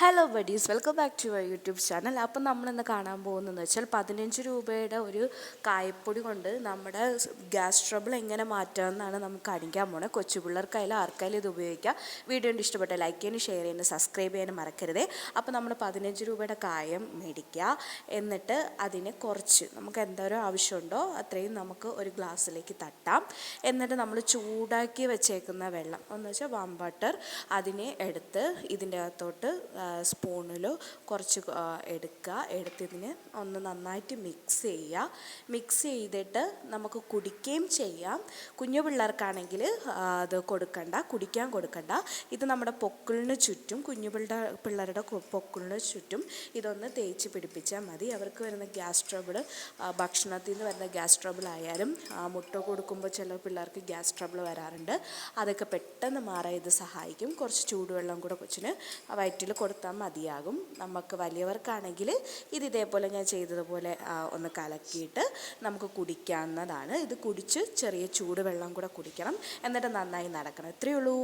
Hello buddies welcome back to your YouTube channel അപ്പം നമ്മളിന്ന് കാണാൻ പോകുന്നതെന്ന് വെച്ചാൽ പതിനഞ്ച് രൂപയുടെ ഒരു കായപ്പൊടി കൊണ്ട് നമ്മുടെ ഗ്യാസ് ട്രബിൾ എങ്ങനെ മാറ്റാമെന്നാണ് നമുക്ക് കാണിക്കാൻ പോണത് കൊച്ചു പിള്ളേർക്കായാലും ആർക്കായാലും ഇത് ഉപയോഗിക്കാം. വീഡിയോ ഇഷ്ടപ്പെട്ട ലൈക്ക് ചെയ്യാനും ഷെയർ ചെയ്യാനും സബ്സ്ക്രൈബ് ചെയ്യാനും മറക്കരുതേ. അപ്പോൾ നമ്മൾ പതിനഞ്ച് രൂപയുടെ കായം മേടിക്കുക. എന്നിട്ട് അതിനെ കുറച്ച് നമുക്ക് എന്തോരം ആവശ്യമുണ്ടോ അത്രയും നമുക്ക് ഒരു ഗ്ലാസ്സിലേക്ക് തട്ടാം. എന്നിട്ട് നമ്മൾ ചൂടാക്കി വെച്ചേക്കുന്ന വെള്ളം എന്ന് വെച്ചാൽ വാം വാട്ടർ അതിനെ എടുത്ത് ഇതിന്റെ അകത്തോട്ട് സ്പൂണിൽ കുറച്ച് എടുക്കുക. എടുത്തതിന് ഒന്ന് നന്നായിട്ട് മിക്സ് ചെയ്യുക. മിക്സ് ചെയ്തിട്ട് നമുക്ക് കുടിക്കുകയും ചെയ്യാം. കുഞ്ഞു പിള്ളേർക്കാണെങ്കിൽ അത് കൊടുക്കണ്ട. കുടിക്കാൻ കൊടുക്കണ്ട. ഇത് നമ്മുടെ പൊക്കിളിന് ചുറ്റും കുഞ്ഞു പിള്ളേരുടെ പിള്ളേരുടെ പൊക്കിളിന് ചുറ്റും ഇതൊന്ന് തേച്ച് പിടിപ്പിച്ചാൽ മതി. അവർക്ക് വരുന്ന ഗ്യാസ് ട്രബിൾ ഭക്ഷണത്തിൽ നിന്ന് വരുന്ന ഗ്യാസ് ട്രബിൾ ആയാലും മുട്ട കൊടുക്കുമ്പോൾ ചില പിള്ളേർക്ക് ഗ്യാസ് ട്രബിൾ വരാറുണ്ട്. അതൊക്കെ പെട്ടെന്ന് മാറാൻ ഇത് സഹായിക്കും. കുറച്ച് ചൂടുവെള്ളം കൂടെ കൊച്ചിന് വയറ്റിൽ കൊടുത്താൽ മതിയാകും. നമുക്ക് വലിയവർക്കാണെങ്കിൽ ഇത് ഇതേപോലെ ഞാൻ ചെയ്തതുപോലെ ഒന്ന് കലക്കിയിട്ട് നമുക്ക് കുടിക്കാവുന്നതാണ്. ഇത് കുടിച്ച് ചെറിയ ചൂടുവെള്ളം കൂടെ കുടിക്കണം. എന്നിട്ട് നന്നായി നടക്കണം. ഇത്രയേ ഉള്ളൂ.